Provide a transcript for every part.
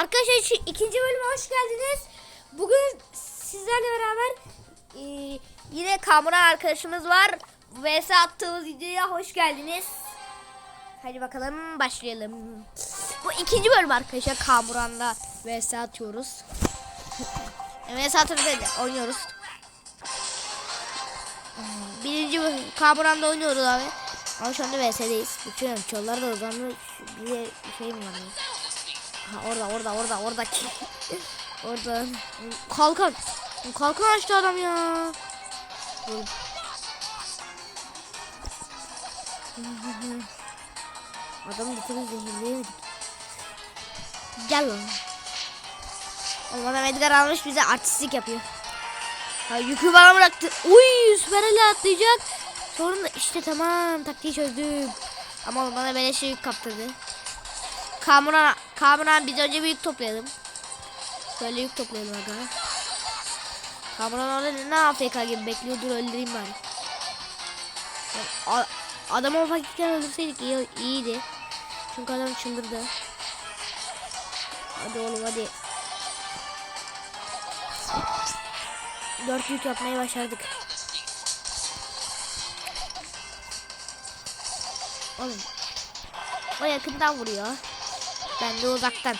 Arkadaşlar ikinci bölüme hoş geldiniz. Bugün sizlerle beraber e, yine Kamuran arkadaşımız var. VS attığımız videoya hoş geldiniz. Hadi bakalım başlayalım. Bu ikinci bölüm arkadaşlar Kamuran'la VS atıyoruz. VS atıyoruz oynuyoruz. Birinci bölüm Kamuran'da oynuyoruz abi. Ama şu anda VS'deyiz. Bütün çollar da uzanmış. Bir şey mi var? Orada orada orada oradaki. orada. Kalkan. Kalkan açtı adam ya. Dur. Adam getirip zehirleyemedik. Gel lan. Adam Edgar almış bize artistlik yapıyor. Ha, yükü bana bıraktı. Uy süper ele atlayacak. Sonra işte tamam taktiği çözdüm. Ama bana beleşe yük kaptırdı. Kamuran, Kamuran biz önce bir yük toplayalım. Şöyle yük toplayalım aga. Kamuran orada ne AFK gibi bekliyor dur öldüreyim bari. Ya, a- Adamı vakitten öldürseydik iyi, iyiydi. Çünkü adam çıldırdı. Hadi oğlum hadi. Dört yük yapmayı başardık. Oğlum. O yakından vuruyor. Ben de uzaktan.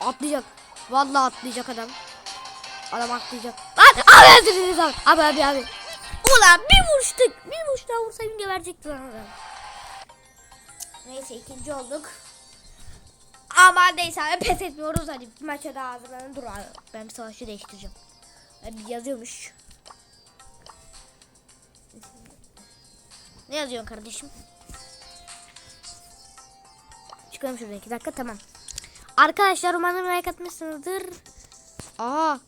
Atlayacak. Vallahi atlayacak adam. Adam atlayacak. Lan abi özür abi. Abi abi abi. Ulan bir vuruştuk. Bir vuruş daha vursaydım geberecekti lan adam. Neyse ikinci olduk. Ama neyse abi pes etmiyoruz. Hadi bir maça daha hazırlanın. Dur abi. Ben bir savaşçı değiştireceğim. Abi yazıyormuş. Ne yazıyorsun kardeşim? Çıkalım şurada iki dakika tamam. Arkadaşlar umarım like atmışsınızdır. Aa.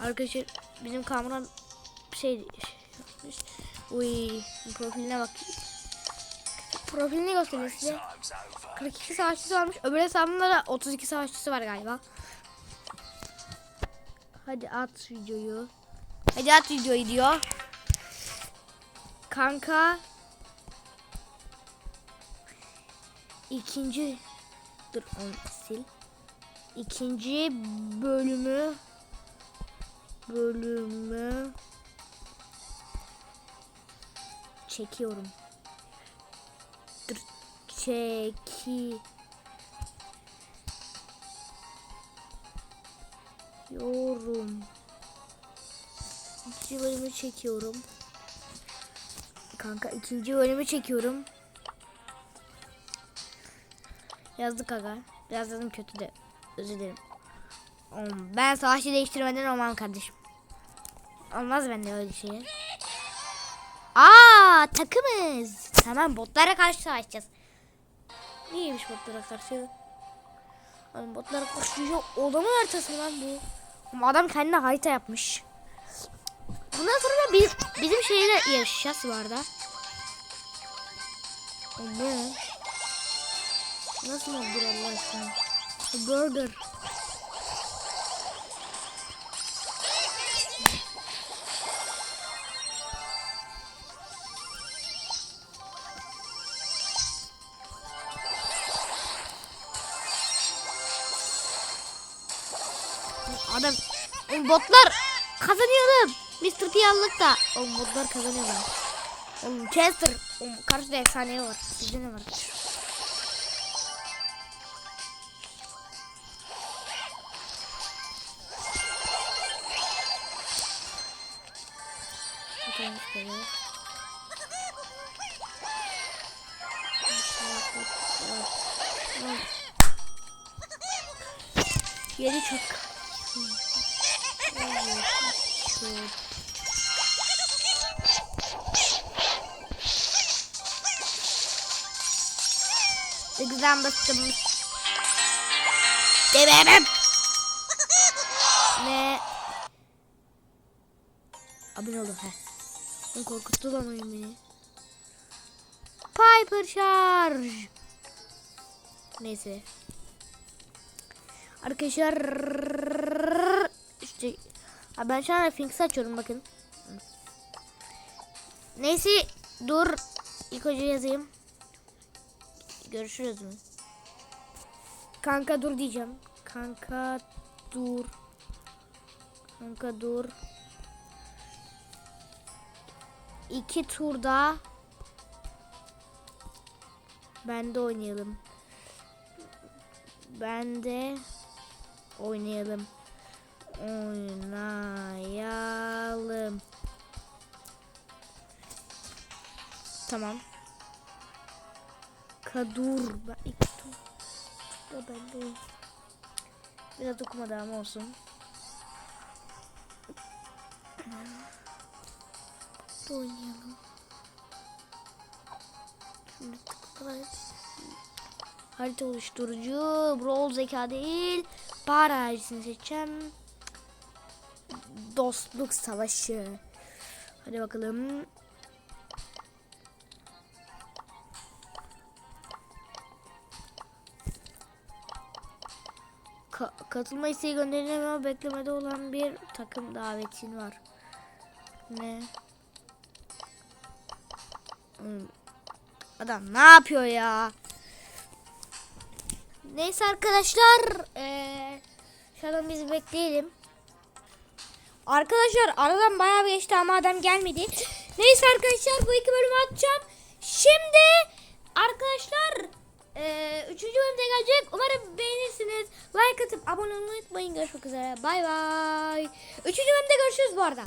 Arkadaşlar bizim kameram şey Uy profiline bak. Profilini göstereyim size. 42 savaşçısı varmış. Öbür hesabımda da 32 savaşçısı var galiba. Hadi at videoyu. Hadi at videoyu diyor. Kanka ikinci dur onu sil. İkinci bölümü bölümü çekiyorum. Dur çeki yorum. İkinci bölümü çekiyorum. Kanka ikinci bölümü çekiyorum. Yazdık aga. Biraz yazdım kötü de. Özür dilerim. Ben savaşı değiştirmeden olmam kardeşim. Olmaz bende öyle şey. Aa takımız. Tamam botlara karşı savaşacağız. Neymiş botlara karşı? Oğlum botlara karşı odamın haritası lan bu. Ama adam kendine harita yapmış. Bundan sonra biz, bizim şeyle yarışacağız bu arada. Ne? Nasıl oldu Allah aşkına? Burger. Adam botlar kazanıyorum. Mr. P aldık da. Oğlum botlar kazanıyorlar. Chester. Karşıda efsane var. Sizde ne var? Bakalım şöyle. Yeri çok. Ne güzel bastım. Geberem. Ne? Abone olun he. Ben korkuttu lan oyun beni. Piper Charge. Neyse. Arkadaşlar işte ben şu an Finks açıyorum bakın. Neyse dur ilk önce yazayım. Görüşürüz mü? Kanka dur diyeceğim. Kanka dur. Kanka dur. İki turda bende oynayalım. Bende oynayalım. Oynayalım. Tamam. Kadur. Ben iki tur. Da bende. Biraz okumadı ama olsun. Da oynayalım. Şimdi tıkla. Harita oluşturucu. Brawl zeka değil. Para haricisini seçeceğim. Dostluk savaşı. Hadi bakalım. Ka- katılma isteği gönderilen ama beklemede olan bir takım davetin var. Ne? Hmm. Adam ne yapıyor ya? Neyse arkadaşlar. Eee şuradan biz bekleyelim. Arkadaşlar aradan bayağı bir geçti ama adam gelmedi. Neyse arkadaşlar bu iki bölümü atacağım. Şimdi arkadaşlar eee üçüncü bölümde gelecek. Umarım beğenirsiniz. Like atıp abone olmayı unutmayın. Görüşmek üzere. Bay bay. Üçüncü bölümde görüşürüz bu arada.